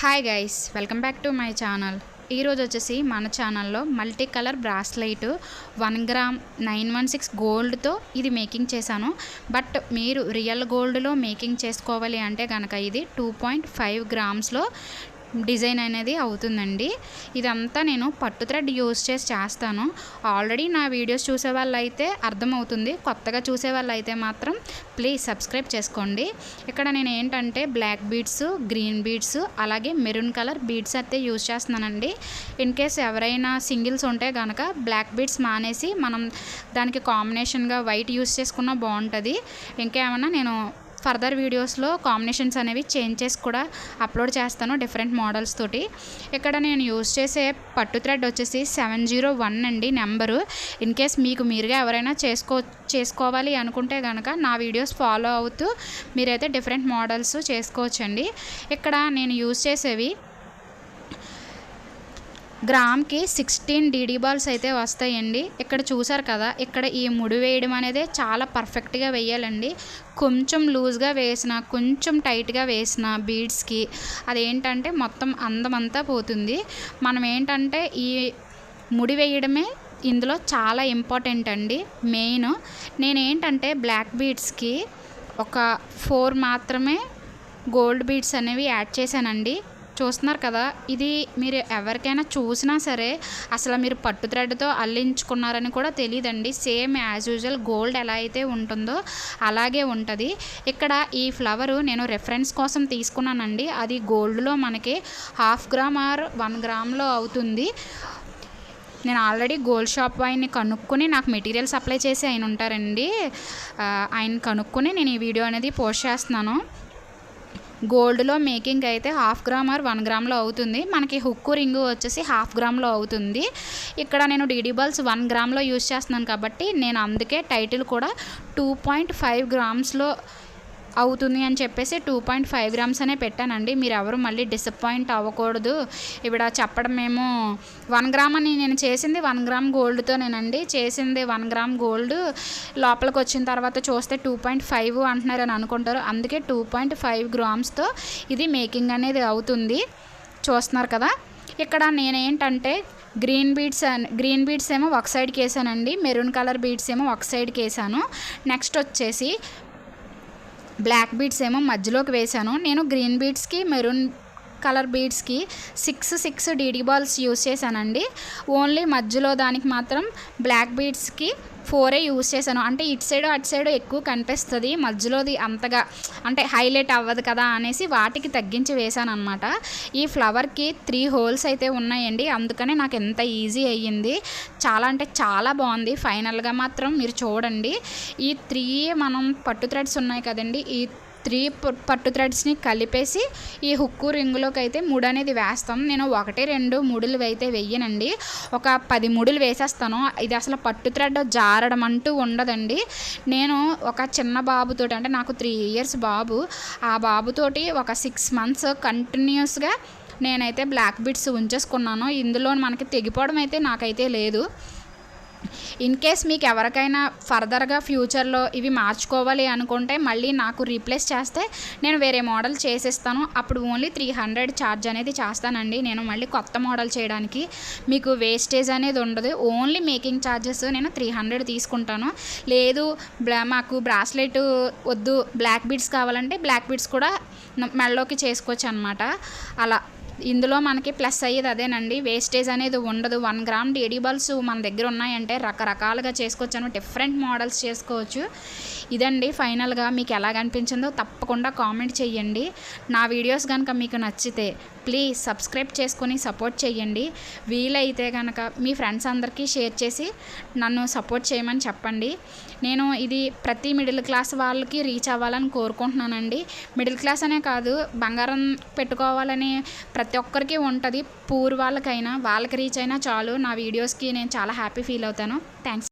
Hi guys welcome back to my channel ఈరోజు వచ్చేసి మన ఛానల్లో multi colour bracelet one gram nine one six గోల్డ్తో ఇది మేకింగ్ చేశాను. బట్ మీరు రియల్ గోల్డ్లో మేకింగ్ చేసుకోవాలి అంటే కనుక ఇది టూ పాయింట్ ఫైవ్ గ్రామ్స్లో డిజైన్ అనేది అవుతుందండి. ఇదంతా నేను పట్టు థ్రెడ్ యూస్ చేసి చేస్తాను. ఆల్రెడీ నా వీడియోస్ చూసే వాళ్ళైతే అర్థమవుతుంది. కొత్తగా చూసే వాళ్ళు అయితే మాత్రం ప్లీజ్ సబ్స్క్రైబ్ చేసుకోండి. ఇక్కడ నేను ఏంటంటే బ్లాక్ బీడ్స్ గ్రీన్ బీడ్స్ అలాగే మెరూన్ కలర్ బీడ్స్ అయితే యూస్ చేస్తున్నానండి. ఇన్ కేస్ ఎవరైనా సింగిల్స్ ఉంటే కనుక బ్లాక్ బీడ్స్ మానేసి మనం దానికి కాంబినేషన్గా వైట్ యూస్ చేసుకున్నా బాగుంటుంది. ఇంకేమన్నా నేను ఫర్దర్ వీడియోస్లో కాంబినేషన్స్ అనేవి చేంజ్ చేసి కూడా అప్లోడ్ చేస్తాను డిఫరెంట్ మోడల్స్ తోటి. ఇక్కడ నేను యూస్ చేసే పట్టు థ్రెడ్ వచ్చేసి సెవెన్ జీరో వన్ అండి నెంబరు. ఇన్ కేస్ మీకు మీరుగా ఎవరైనా చేసుకో చేసుకోవాలి అనుకుంటే కనుక నా వీడియోస్ ఫాలో అవుతూ మీరైతే డిఫరెంట్ మోడల్స్ చేసుకోవచ్చండి. ఇక్కడ నేను యూస్ చేసేవి గ్రామ్కి సిక్స్టీన్ డీడీ బాల్స్ అయితే వస్తాయండి. ఇక్కడ చూసారు కదా ఇక్కడ ఈ ముడి వేయడం అనేది చాలా పర్ఫెక్ట్గా వేయాలండి. కొంచెం లూజ్గా వేసిన కొంచెం టైట్గా వేసిన బీడ్స్కి అదేంటంటే మొత్తం అందమంతా పోతుంది. మనం ఏంటంటే ఈ ముడి వేయడమే ఇందులో చాలా ఇంపార్టెంట్ అండి. మెయిన్ నేనేంటంటే బ్లాక్ బీడ్స్కి ఒక ఫోర్ మాత్రమే గోల్డ్ బీడ్స్ అనేవి యాడ్ చేశానండి. చూస్తున్నారు కదా ఇది మీరు ఎవరికైనా చూసినా సరే అసలు మీరు పట్టు థ్రెడ్తో అల్లించుకున్నారని కూడా తెలియదండి సేమ్ యాజ్ యూజువల్ గోల్డ్ ఎలా అయితే ఉంటుందో అలాగే ఉంటుంది. ఇక్కడ ఈ ఫ్లవరు నేను రెఫరెన్స్ కోసం తీసుకున్నానండి. అది గోల్డ్లో మనకి హాఫ్ గ్రామ్ ఆర్ వన్ గ్రామ్లో అవుతుంది. నేను ఆల్రెడీ గోల్డ్ షాప్ ఆయన్ని కనుక్కొని నాకు మెటీరియల్ సప్లై చేసి ఆయన ఉంటారండి. ఆయన కనుక్కొని నేను ఈ వీడియో అనేది పోస్ట్ చేస్తున్నాను. గోల్డ్లో మేకింగ్ అయితే హాఫ్ గ్రామ్ ఆర్ వన్ గ్రామ్లో అవుతుంది. మనకి హుక్కు రింగు వచ్చేసి హాఫ్ గ్రామ్లో అవుతుంది. ఇక్కడ నేను డీడీ బల్స్ వన్ గ్రామ్లో యూస్ చేస్తున్నాను కాబట్టి నేను అందుకే టైటిల్ కూడా టూ పాయింట్ ఫైవ్ గ్రామ్స్లో అవుతుంది అని చెప్పేసి టూ పాయింట్ ఫైవ్ గ్రామ్స్ అనే పెట్టానండి. మీరు ఎవరు మళ్ళీ డిసప్పాయింట్ అవ్వకూడదు. ఇప్పుడు చెప్పడం మేము వన్ గ్రామ్ అని నేను చేసింది వన్ గ్రామ్ గోల్డ్తోనేనండి. చేసింది వన్ గ్రామ్ గోల్డ్. లోపలికి వచ్చిన తర్వాత చూస్తే టూ పాయింట్ ఫైవ్ అంటున్నారు అని అనుకుంటారు. అందుకే టూ పాయింట్ ఫైవ్ గ్రామ్స్తో ఇది మేకింగ్ అనేది అవుతుంది. చూస్తున్నారు కదా? ఇక్కడ నేనేంటంటే గ్రీన్ బీడ్స్ గ్రీన్ బీడ్స్ ఏమో ఒక సైడ్కి వేసానండి. మెరూన్ కలర్ బీడ్స్ ఏమో ఒక సైడ్కి వేసాను. నెక్స్ట్ వచ్చేసి బ్లాక్ బీట్స్ ఏమో మధ్యలోకి వేశాను. నేను గ్రీన్ బీట్స్కి maroon colour బీడ్స్కి six six DD balls use చేశానండి. ఓన్లీ మధ్యలో దానికి మాత్రం బ్లాక్ బీడ్స్కి ఫోరే యూస్ చేశాను. అంటే ఇటు సైడ్ అటు సైడ్ ఎక్కువ కనిపిస్తుంది. మధ్యలోది అంతగా అంటే హైలైట్ అవ్వదు కదా అనేసి వాటికి తగ్గించి వేశాను అనమాట ఈ ఫ్లవర్కి త్రీ హోల్స్ అయితే ఉన్నాయండి. అందుకనే నాకు ఎంత ఈజీ అయ్యింది. చాలా అంటే చాలా బాగుంది. ఫైనల్గా మాత్రం మీరు చూడండి. ఈ త్రీ మనం పట్టు థ్రెడ్స్ ఉన్నాయి కదండి. ఈ త్రీ పట్టు థ్రెడ్స్ని కలిపేసి ఈ హుక్కు రింగులోకి అయితే మూడు అనేది వేస్తాం. నేను ఒకటి రెండు ముడులు అయితే వెయ్యనండి. ఒక పది ముడులు వేసేస్తాను. ఇది అసలు పట్టు థ్రెడ్ జారడం అంటూ ఉండదండి. నేను ఒక చిన్న బాబుతోటి అంటే నాకు త్రీ ఇయర్స్ బాబు ఆ బాబుతోటి ఒక సిక్స్ మంత్స్ కంటిన్యూస్గా నేనైతే బ్లాక్ బిట్స్ ఉంచేసుకున్నాను. ఇందులో మనకి తెగిపోవడం అయితే నాకైతే లేదు. ఇన్ కేస్ మీకు ఎవరికైనా ఫర్దర్గా ఫ్యూచర్లో ఇవి మార్చుకోవాలి అనుకుంటే మళ్ళీ నాకు రీప్లేస్ చేస్తే నేను వేరే మోడల్ చేసేస్తాను. అప్పుడు ఓన్లీ త్రీ హండ్రెడ్ ఛార్జ్ అనేది చేస్తానండి. నేను మళ్ళీ కొత్త మోడల్ చేయడానికి మీకు వేస్టేజ్ అనేది ఉండదు. ఓన్లీ మేకింగ్ ఛార్జెస్ నేను త్రీ హండ్రెడ్ తీసుకుంటాను. లేదు బ్లా మాకు బ్రాస్లెట్ వద్దు బ్లాక్ బీడ్స్ కావాలంటే బ్లాక్ బీడ్స్ కూడా మెడలోకి చేసుకోవచ్చు అనమాట అలా. ఇందులో మనకి ప్లస్ అయ్యేది అదేనండి. వేస్టేజ్ అనేది ఉండదు. వన్ గ్రామ్ డేడీ బాల్స్ మన దగ్గర ఉన్నాయంటే రకరకాలుగా చేసుకోవచ్చు అనమాట డిఫరెంట్ మోడల్స్ చేసుకోవచ్చు. ఇదండి ఫైనల్గా మీకు ఎలా అనిపించిందో తప్పకుండా కామెంట్ చేయండి నా వీడియోస్ కనుక మీకు నచ్చితే ప్లీజ్ సబ్స్క్రైబ్ చేసుకొని సపోర్ట్ చేయండి వీలైతే కనుక మీ ఫ్రెండ్స్ అందరికీ షేర్ చేసి నన్ను సపోర్ట్ చేయమని చెప్పండి. నేను ఇది ప్రతి మిడిల్ క్లాస్ వాళ్ళకి రీచ్ అవ్వాలని కోరుకుంటున్నానండి. మిడిల్ క్లాస్ అనే కాదు బంగారం పెట్టుకోవాలని ప్రతి ఒక్కరికి ఉంటుంది. పూర్ వాళ్ళకైనా వాళ్ళకి రీచ్ అయినా చాలు. నా వీడియోస్కి నేను చాలా హ్యాపీ ఫీల్ అవుతాను. థ్యాంక్స్